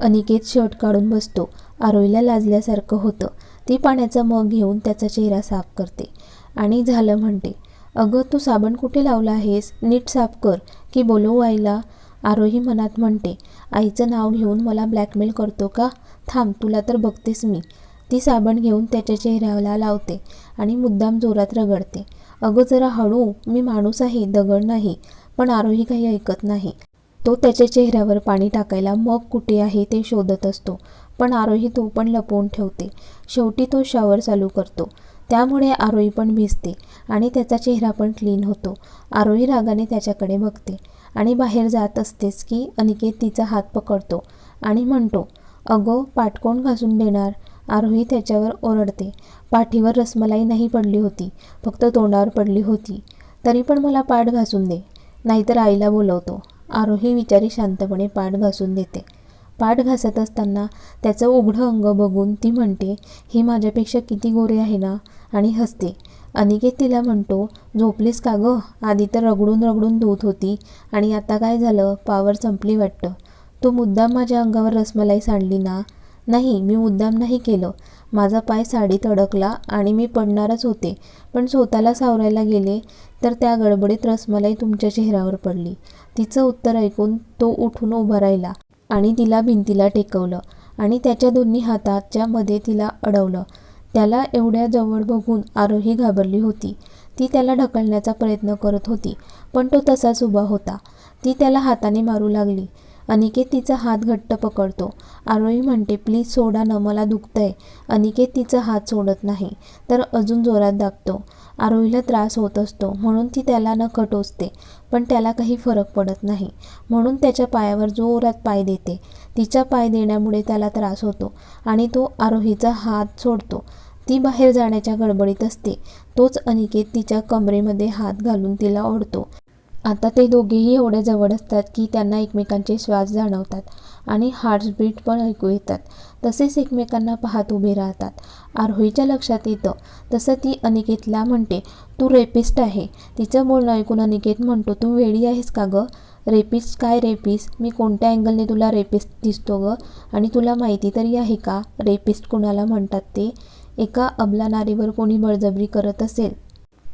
Aniket shirt काढून बसतो. आरोहीला लाजल्यासारखं होतं. ती पाण्याचा मग घेऊन त्याचा चेहरा साफ करते आणि झालं म्हणते अगं तू साबण कुठे लावला आहेस? नीट साफ कर. की बोलवू आईला. आरोही मनात म्हणते आईचं नाव घेऊन मला ब्लॅकमेल करतो का? थांब तुला तर बघतेस मी. ती साबण घेऊन त्याच्या चेहऱ्याला लावते आणि मुद्दाम जोरात रगडते. अगं जरा हळू. मी माणूस आहे दगड नाही. पण आरोही काही ऐकत नाही. तो त्याच्या चेहऱ्यावर पाणी टाकायला मग कुठे आहे ते शोधत असतो. पण आरोही तो पण लपवून ठेवते. शेवटी तो शॉवर चालू करतो. त्यामुळे आरोही पण भिजते आणि त्याचा चेहरा पण क्लीन होतो. आरोही रागाने त्याच्याकडे बघते आणि बाहेर जात असतेच की अनिकेत तिचा हात पकडतो आणि म्हणतो अगो पाटकोण घासून देणार? आरोही त्याच्यावर ओरडते. पाठीवर रसमलाई नाही पडली होती फक्त तोंडावर पडली होती. तरी पण मला पाठ घासून दे. नाहीतर आईला बोलवतो आरोही विचारी शांतपणे पाठ घासून देते. पाठ घासत असताना त्याचं उघडं अंग बघून ती म्हणते हे माझ्यापेक्षा किती गोरे आहे ना? आणि हसते. अनिकेत तिला म्हणतो झोपलीस का गं? आधी तर रगडून रगडून धुत होती आणि आता काय झालं? पावर संपली वाटतं. तू मुद्दाम माझ्या अंगावर रसमलाई सांडली ना? नाही मी मुद्दाम नाही केलं. माझा पाय साडीत अडकला आणि मी पडणारच होते. पण स्वतःला सावरायला गेले तर त्या गडबडीत रसमलाई तुमच्या चेहऱ्यावर पडली. तिचं उत्तर ऐकून तो उठून उभा राहिला आणि तिला भिंतीला टेकवलं आणि त्याच्या दोन्ही हाताच्या मध्ये तिला अडवलं. त्याला एवढ्या जवळ बघून आरोही घाबरली होती. ती त्याला ढकलण्याचा प्रयत्न करत होती पण तो तसाच उभा होता. ती त्याला हाताने मारू लागली. अनिकेत तिचा हात घट्ट पकडतो. आरोही म्हणते प्लीज सोडा न मला दुखतंय. अनिकेत तिचा हात सोडत नाही तर अजून जोरात दाखतो आरोहीला त्रास होत असतो म्हणून ती त्याला नख टोचते पण त्याला काही फरक पडत नाही. म्हणून त्याच्या पायावर जोरात पाय देते. तिचा पाय देण्यामुळे त्याला त्रास होतो आणि तो आरोहीचा हात सोडतो. ती बाहेर जाण्याच्या गडबडीत असते. तोच अनिकेत तिच्या कमरेमध्ये हात घालून तिला ओढतो. आता ते दोघेही एवढ्या जवळ असतात की त्यांना एकमेकांचे श्वास जाणवतात आणि हार्टबीट पण ऐकू येतात. तसेच एकमेकांना पाहत उभे राहतात. आरोहीच्या लक्षात येतं तसं ती अनिकेतला म्हणते तू रेपिस्ट आहे. तिचं बोलणं ऐकून अनिकेत म्हणतो तू वेळी आहेस का गं? रेपिस्ट काय रेपिस्ट मी कोणत्या अँगलने तुला रेपिस्ट दिसतो गं? आणि तुला माहिती तरी आहे का? रेपिस्ट कोणाला म्हणतात ते? एका अबला नारीवर कोणी बळजबरी करत असेल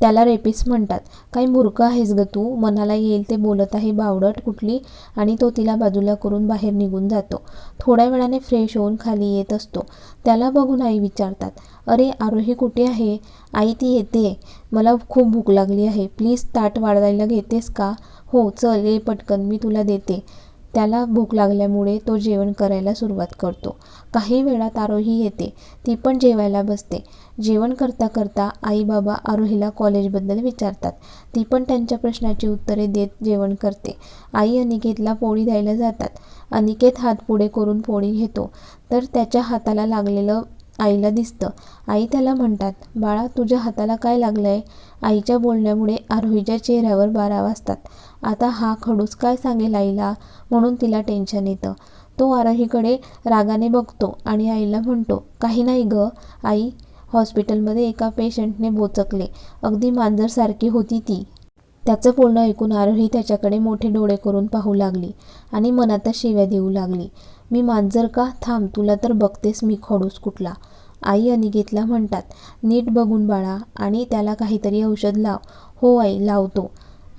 त्याला रेपिस्ट म्हणतात. काही मूर्ख आहेस ग तू. मनाला येईल ते बोलत आहे बावडट कुठली आणि तो तिला बाजूला करून बाहेर निघून जातो. थोड्या वेळाने फ्रेश होऊन खाली येत असतो. त्याला बघून आई विचारतात अरे आरोही कुठे आहे? आई ती येते. मला खूप भूक लागली आहे. प्लीज ताट वाढवायला घेतेस का? हो चल ये पटकन मी तुला देते. त्याला भूक लागल्यामुळे तो जेवण करायला सुरुवात करतो. काही वेळात आरोही येते. ती पण जेवायला बसते. जेवण करता करता आई बाबा आरोहीला कॉलेजबद्दल विचारतात. ती पण त्यांच्या प्रश्नाची उत्तरे देत जेवण करते. आई अनिकेतला पोळी द्यायला जातात. अनिकेत हात पुढे करून पोळी घेतो. तर त्याच्या हाताला लागलेलं आईला दिसतं. आई त्याला म्हणतात बाळा तुझ्या हाताला काय लागलं आहे आईच्या बोलण्यामुळे आरोहीच्या चेहऱ्यावर बारा वाजतात. आता हा खडूस काय सांगेल आईला? म्हणून तिला टेन्शन येतं. तो आरोहीकडे रागाने बघतो आणि आईला म्हणतो काही नाही गं आई हॉस्पिटलमध्ये एका पेशंटने बोचकले. अगदी मांजरसारखी होती ती. त्याचं बोलणं ऐकून आरोही त्याच्याकडे मोठे डोळे करून पाहू लागली आणि मनातच शिव्या देऊ लागली. मी मांजर का? थांब तुला तर बघतेस मी खडूस कुठला. आई अनिकेतला म्हणतात नीट बघून बाळा आणि त्याला काहीतरी औषध लाव. हो आई लावतो.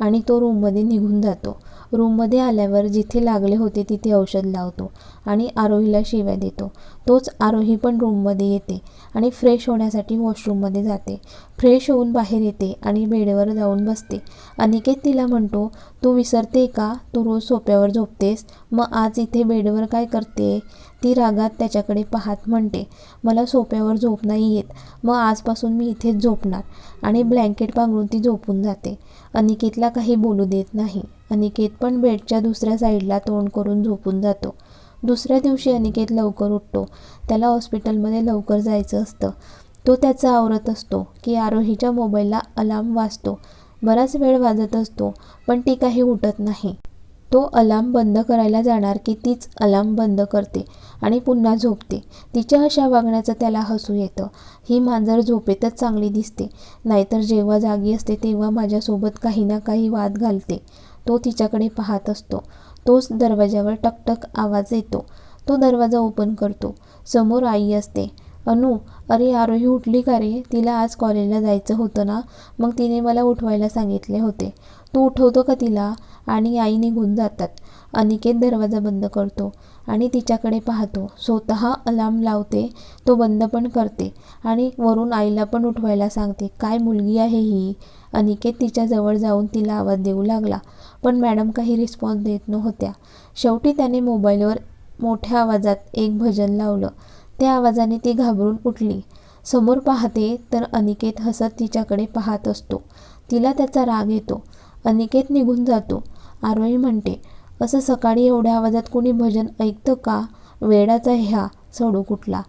आणि तो रूममध्ये निघून जातो. रूममध्ये आल्यावर जिथे लागले होते तिथे औषध लावतो आणि आरोहीला शिव्या देतो. तोच आरोही पण रूममध्ये येते आणि फ्रेश होण्यासाठी वॉशरूममध्ये जाते. फ्रेश होऊन बाहेर येते आणि बेडवर जाऊन बसते. अनिकेत तिला म्हणतो तू विसरते का? तू रोज सोप्यावर झोपतेस. मग आज इथे बेडवर काय करते? ती रागात त्याच्याकडे पाहत म्हणते मला सोप्यावर झोप नाही येत. मग आजपासून मी इथेच झोपणार. आणि ब्लँकेट पांघरून ती झोपून जाते. अनिकेतला काही बोलू देत नाही. अनिकेत पण बेडच्या दुसऱ्या साईडला तोंड करून झोपून जातो. दुसऱ्या दिवशी अनिकेत लवकर उठतो. त्याला हॉस्पिटलमध्ये लवकर जायचं असतं. तो त्याचा आवरत असतो की आरोहीच्या मोबाईलला अलार्म वाजतो. बराच वेळ वाजत असतो पण ती काही उठत नाही. तो अलार्म बंद करायला जाणार की तीच अलार्म बंद करते आणि पुन्हा झोपते. तिच्या अशा वागण्याचं त्याला हसू येतं. ही मांजर झोपेतच चांगली दिसते. नाहीतर जेव्हा जागी असते तेव्हा माझ्यासोबत काही ना काही वाद घालते. तो तिच्याकडे पाहत असतो. तोच दरवाजावर टकटक आवाज येतो. तो दरवाजा ओपन करतो. समोर आई असते. अनु अरे आरोही उठली का रे? तिला आज कॉलेजला जायचं होतं ना? मग तिने मला उठवायला सांगितले होते. तू उठवतो का तिला? आणि आई निघून जातात. अनिकेत दरवाजा बंद करतो आणि तिच्याकडे पाहतो. स्वतः अलार्म लावते तो बंद पण करते आणि वरून आईला पण उठवायला सांगते काय मुलगी आहे ही? अनिकेत तिच्याजवळ जाऊन तिला आवाज देऊ लागला पण मॅडम काही रिस्पॉन्स देत नव्हत्या. शेवटी त्याने मोबाईलवर मोठ्या आवाजात एक भजन लावलं. त्या आवाजाने ती घाबरून उठली. समोर पाहते तर अनिकेत हसत तिच्याकडे पाहत असतो. तिला त्याचा राग येतो. अनिकेत निघून जातो. आरोही म्हणते असं सकाळी एवढ्या आवाजात कोणी भजन ऐकतं का? वेडाचा ह्या सडू कुठला?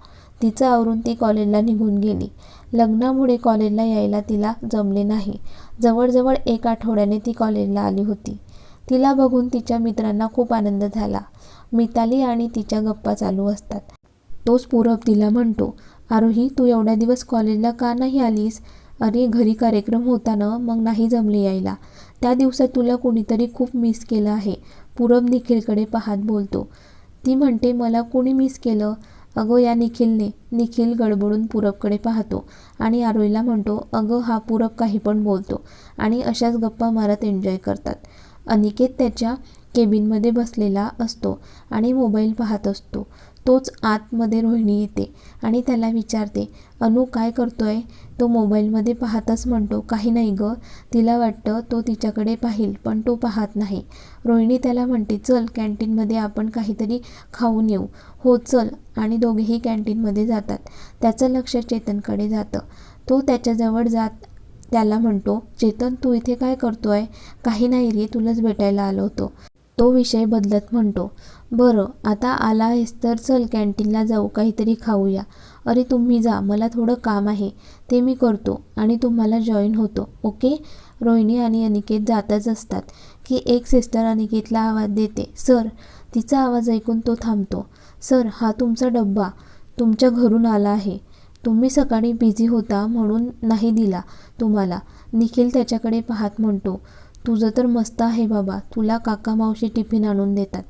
तिचं आवरून ती कॉलेजला निघून गेली. लग्नामुळे कॉलेजला यायला तिला जमले नाही. जवळजवळ एक आठवड्याने ती कॉलेजला आली होती. तिला बघून तिच्या मित्रांना खूप आनंद झाला. मिताली आणि तिच्या गप्पा चालू असतात. तोच पूरब तिला म्हणतो आरोही तू एवढ्या दिवस कॉलेजला का नाही आलीस? अरे घरी कार्यक्रम होता ना मग नाही जमले यायला. त्या दिवसात तुला कोणीतरी खूप मिस केलं आहे. पूरब निखिलकडे पाहत बोलतो. ती म्हणते मला कोणी मिस केलं? अगं या निखिलने. निखिल गडबडून पूरबकडे पाहतो आणि आरोईला म्हणतो अगं हा पूरब काही पण बोलतो आणि अशाच गप्पा मारत एन्जॉय करतात. अनिकेत त्याच्या केबिनमध्ये बसलेला असतो आणि मोबाईल पाहत असतो. तोच आतमध्ये रोहिणी येते आणि त्याला विचारते अनु काय करतोय? तो मोबाईलमध्ये पाहतच म्हणतो काही नाही गं तिला वाटतं तो तिच्याकडे पाहिल पण तो पाहत नाही. रोहिणी त्याला म्हणते चल कॅन्टीनमध्ये आपण काहीतरी खाऊन येऊ. हो चल. आणि दोघेही कॅन्टीनमध्ये जातात. त्याचं लक्ष चेतनकडे जातं. तो त्याच्याजवळ जात त्याला म्हणतो चेतन तू इथे काय करतोय? काही नाही रे तुलाच भेटायला आलो होतो. तो विषय बदलत म्हणतो. बरं आता आला आहेस तर चल कॅन्टीनला जाऊ काहीतरी खाऊया. अरे तुम्ही जा मला थोडं काम आहे. ते मी करतो आणि तुम्हाला जॉईन होतो ओके? रोहिणी आणि अनिकेत जातच असतात की एक सिस्टर अनिकेतला आवाज देते. सर तिचा आवाज ऐकून तो थांबतो. सर हा तुमचा डब्बा तुमच्या घरून आला आहे. तुम्ही सकाळी बिझी होता म्हणून नाही दिला तुम्हाला. निखिल त्याच्याकडे पाहत म्हणतो. तुझं तर मस्त आहे बाबा. तुला काका मावशी टिफिन आणून देतात.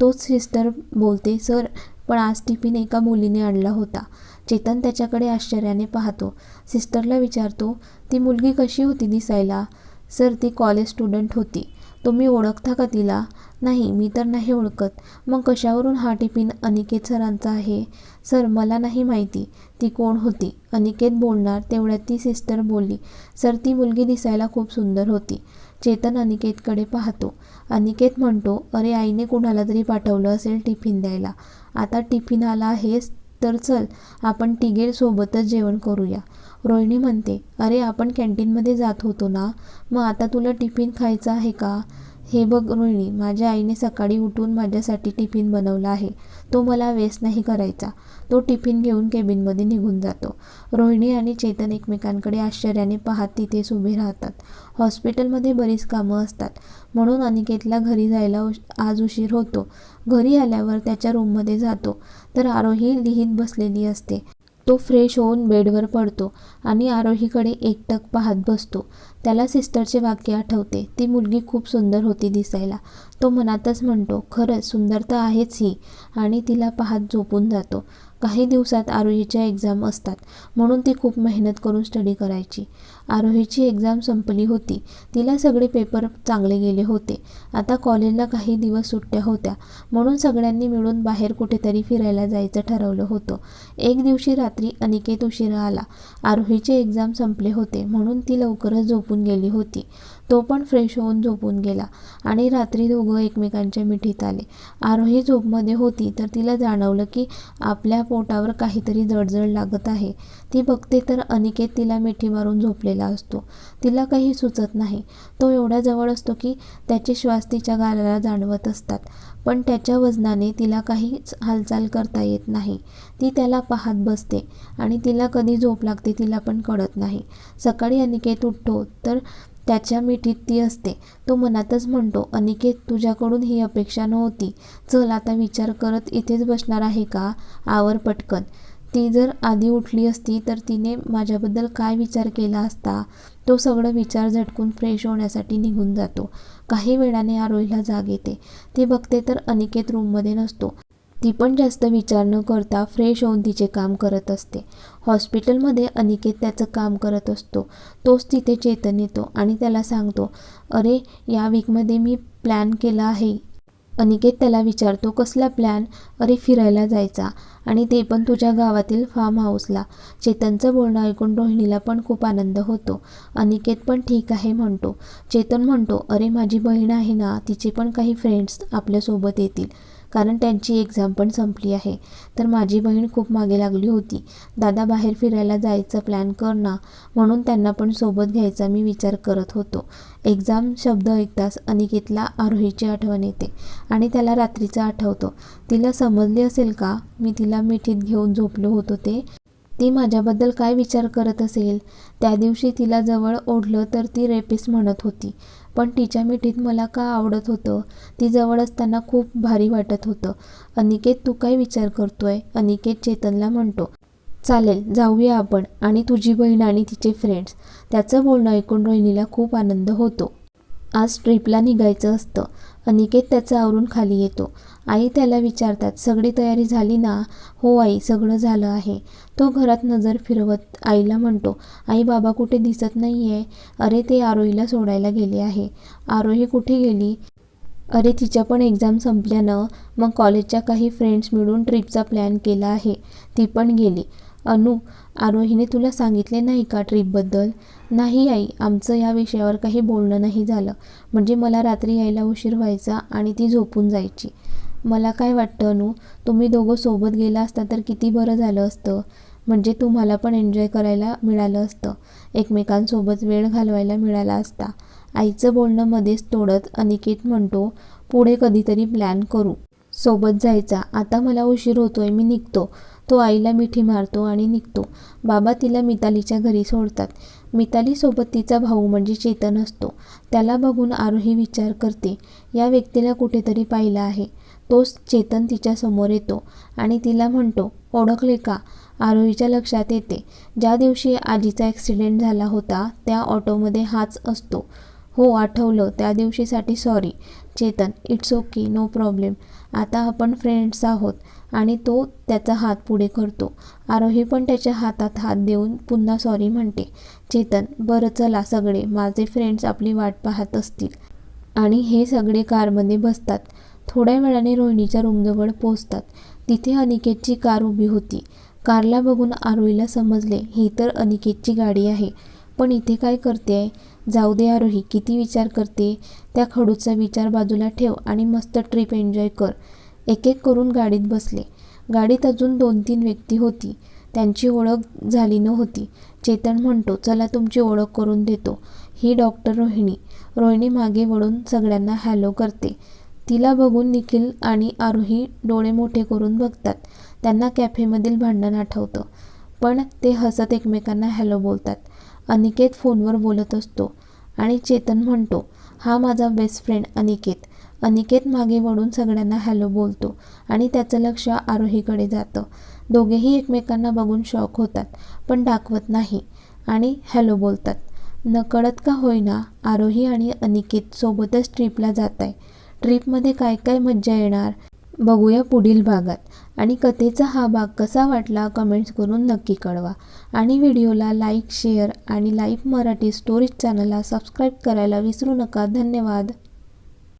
तोच सिस्टर बोलते सर पण आज टिफिन एका मुलीने आणला होता. चेतन त्याच्याकडे आश्चर्याने पाहतो. सिस्टरला विचारतो ती मुलगी कशी होती दिसायला? सर ती कॉलेज स्टुडंट होती. तुम्ही ओळखता का तिला? नाही मी तर नाही ओळखत. मग कशावरून हा टिफिन अनिकेत सरांचा आहे? सर मला नाही माहिती. ती कोण होती? अनिकेत बोलणार तेवढ्यात ती सिस्टर बोलली. सर ती मुलगी दिसायला खूप सुंदर होती. चेतन अनिकेतकडे पाहतो. अनिकेत म्हणतो अरे आईने कुणाला तरी पाठवलं असेल टिफिन द्यायला. आता टिफिन आला हेच तर चल आपण तिघे सोबतच जेवण करूया. रोहिणी म्हणते अरे आपण कॅन्टीनमध्ये जात होतो ना? मग आता तुला टिफिन खायचा आहे का? हे बघ रोहिणी माझ्या आईने सकाळी उठून माझ्यासाठी टिफिन बनवला आहे. तो मला वेस्ट नाही करायचा. तो टिफिन घेऊन केबिनमध्ये निघून जातो. रोहिणी आणि चेतन एकमेकांकडे आश्चर्याने पाहत तिथेच उभे राहतात. हॉस्पिटलमध्ये बरीच कामं असतात. म्हणून अनिकेतला घरी जायला उश आज उशीर होतो. घरी आल्यावर त्याच्या रूममध्ये जातो. तर आरोही लिहित बसलेली असते. तो फ्रेश होऊन बेडवर पडतो आणि आरोहीकडे एकटक पाहत बसतो. त्याला सिस्टरचे वाक्य आठवते. ती मुलगी खूप सुंदर होती दिसायला. तो मनातच म्हणतो खरंच सुंदरता आहेच ही आणि तिला पाहत झोपून जातो. काही दिवसात आरोहीच्या एक्झाम असतात म्हणून ती खूप मेहनत करून स्टडी करायची. आरोहीची एक्झाम संपली होती. तिला सगळे पेपर चांगले गेले होते. आता कॉलेजला काही दिवस सुट्ट्या होत्या. म्हणून सगळ्यांनी मिळून बाहेर कुठेतरी फिरायला जायचं ठरवलं होतं. एक दिवशी रात्री अनिकेत उशिरा आला. आरोहीचे एक्झाम संपले होते. म्हणून ती लवकरच झोपून गेली होती. तो पण फ्रेश होऊन झोपून गेला आणि रात्री दोघं एकमेकांच्या मिठीत आले. आरोही झोपमध्ये होती तर तिला जाणवलं की आपल्या पोटावर काहीतरी जडजड लागत आहे. ती बघते तर अनिकेत तिला मिठी मारून झोपलेला असतो. तिला काही सुचत नाही. तो एवढ्या जवळ असतो की त्याचे श्वास तिच्या गालाला जाणवत असतात. पण त्याच्या वजनाने तिला काहीच हालचाल करता येत नाही. ती त्याला पाहत बसते आणि तिला कधी झोप लागते तिला पण कळत नाही. सकाळी अनिकेत उठतो तर त्याच्या मिठीत ती असते. तो मनातच म्हणतो अनिकेत तुझ्याकडून ही अपेक्षा नव्हती. चल आता विचार करत इथेच बसणार आहे का? आवर पटकन. ती जर आधी उठली असती तर तिने माझ्याबद्दल काय विचार केला असता? तो सगळं विचार झटकून फ्रेश होण्यासाठी निघून जातो. काही वेळाने आरोहीला जाग येते. ती बघते तर अनिकेत रूममध्ये नसतो. ती पण जास्त विचार न करता फ्रेश होऊन तिचे काम करत असते. हॉस्पिटलमध्ये अनिकेत त्याचं काम करत असतो. तोच तिथे चेतन येतो आणि त्याला सांगतो अरे या वीकमध्ये मी प्लॅन केला आहे अनिकेत त्याला विचारतो कसला प्लॅन अरे फिरायला जायचा. आणि ते पण तुझ्या गावातील फार्म हाऊसला चेतनचं बोलणं ऐकून रोहिणीला पण खूप आनंद होतो. अनिकेत पण ठीक आहे म्हणतो. चेतन म्हणतो अरे माझी बहीण आहे ना तिचे पण काही फ्रेंड्स आपल्यासोबत येतील. कारण त्यांची एक्झाम पण संपली आहे. तर माझी बहीण खूप मागे लागली होती. दादा बाहेर फिरायला जायचं प्लॅन कर ना म्हणून त्यांना पण सोबत घ्यायचा मी विचार करत होतो. एक्झाम शब्द ऐकताच अनिकेतला आरोहीची आठवण येते आणि त्याला रात्रीचं आठवतो. तिला समजले असेल का? मी तिला मिठीत घेऊन झोपलो होतो ते. ती माझ्याबद्दल काय विचार करत असेल? त्या दिवशी तिला जवळ ओढलं तर ती रेपिस म्हणत होती. पण तिच्या मिठीत मला का आवडत होतं? ती जवळ असताना खूप भारी वाटत होतं. अनिकेत तू काय विचार करतोय? अनिकेत चेतनला म्हणतो चालेल जाऊया आपण आणि तुझी बहीण आणि तिचे फ्रेंड्स त्याचं बोलणं ऐकून रोहिणीला खूप आनंद होतो. आज ट्रिपला निघायचं असतं. अनिकेत त्याचं आवरून खाली येतो. आई त्याला विचारतात सगळी तयारी झाली ना? हो आई सगळं झालं आहे. तो घरात नजर फिरवत आईला म्हणतो आई बाबा कुठे दिसत नाही आहे अरे ते आरोहीला सोडायला गेले आहे. आरोही कुठे गेली? अरे तिच्या पण एक्झाम संपल्यानं मग कॉलेजच्या काही फ्रेंड्स मिळून ट्रिपचा प्लॅन केला आहे. ती पण गेली. अनु आरोहीने तुला सांगितले नाही का ट्रिपबद्दल? नाही आई आमचं या विषयावर काही बोलणं नाही झालं. म्हणजे मला रात्री यायला उशीर व्हायचा आणि ती झोपून जायची. मला काय वाटतं अनु तुम्ही दोघं सोबत गेला असता तर किती बरं झालं असतं. म्हणजे तुम्हाला पण एन्जॉय करायला मिळालं असतं. एकमेकांसोबत वेळ घालवायला मिळाला असता. आईचं बोलणं मध्येच तोडत अनिकेत म्हणतो पुढे कधीतरी प्लॅन करू. सोबत जायचा. आता मला उशीर होतोय मी निघतो. तो आईला मिठी मारतो आणि निघतो. बाबा तिला मितालीच्या घरी सोडतात. मितालीसोबत तिचा भाऊ म्हणजे चेतन असतो. त्याला बघून आरोही विचार करते. या व्यक्तीला कुठेतरी पाहिलं आहे. तोच चेतन तिच्या समोर येतो आणि तिला म्हणतो ओळखले का? आरोहीच्या लक्षात येते. ज्या दिवशी आजीचा ॲक्सिडेंट झाला होता त्या ऑटोमध्ये हाच असतो. हो आठवलं. त्या दिवशीसाठी sorry. Chetan it's okay. No problem. आता आपण फ्रेंड्स आहोत. आणि तो त्याचा हात पुढे करतो. आरोही पण त्याच्या हातात हात देऊन पुन्हा सॉरी म्हणते. चेतन बरं चला सगळे. माझे फ्रेंड्स आपली वाट पाहत असतील. आणि हे सगळे कारमध्ये बसतात. थोड्या वेळाने रोहिणीच्या रूमजवळ पोचतात तिथे अनिकेतची कार उभी होती. कारला बघून आरोहीला समजले ही तर अनिकेतची गाडी आहे. पण इथे काय करते आहे जाऊ दे आरोही किती विचार करते? त्या खडूचा विचार बाजूला ठेव आणि मस्त ट्रिप एन्जॉय कर. एक एक करून गाडीत बसले. गाडीत अजून दोन तीन व्यक्ती होती. त्यांची ओळख झाली नव्हती. चेतन म्हणतो चला तुमची ओळख करून देतो. ही डॉक्टर रोहिणी. रोहिणी मागे वळून सगळ्यांना हॅलो करते. तिला बघून निखिल आणि आरोही डोळे मोठे करून बघतात. त्यांना कॅफेमधील भांडण आठवतं. पण ते हसत एकमेकांना हॅलो बोलतात. अनिकेत फोनवर बोलत असतो आणि चेतन म्हणतो हा माझा बेस्ट फ्रेंड अनिकेत. अनिकेत मागे वळून सगळ्यांना हॅलो बोलतो आणि त्याचं लक्ष आरोहीकडे जातं. दोघेही एकमेकांना बघून शॉक होतात पण दाखवत नाही आणि हॅलो बोलतात. नकळत का होईना आरोही आणि अनिकेत सोबतच ट्रिपला जात आहे ट्रिपमध्ये काय काय मज्जा येणार? बघूया पुढील भागात. आणि कथेचा हा भाग कसा वाटला कमेंट्स करून नक्की कळवा. आणि व्हिडिओला लाईक शेअर आणि लाईव्ह मराठी स्टोरीज चॅनलला सबस्क्राईब करायला विसरू नका. धन्यवाद.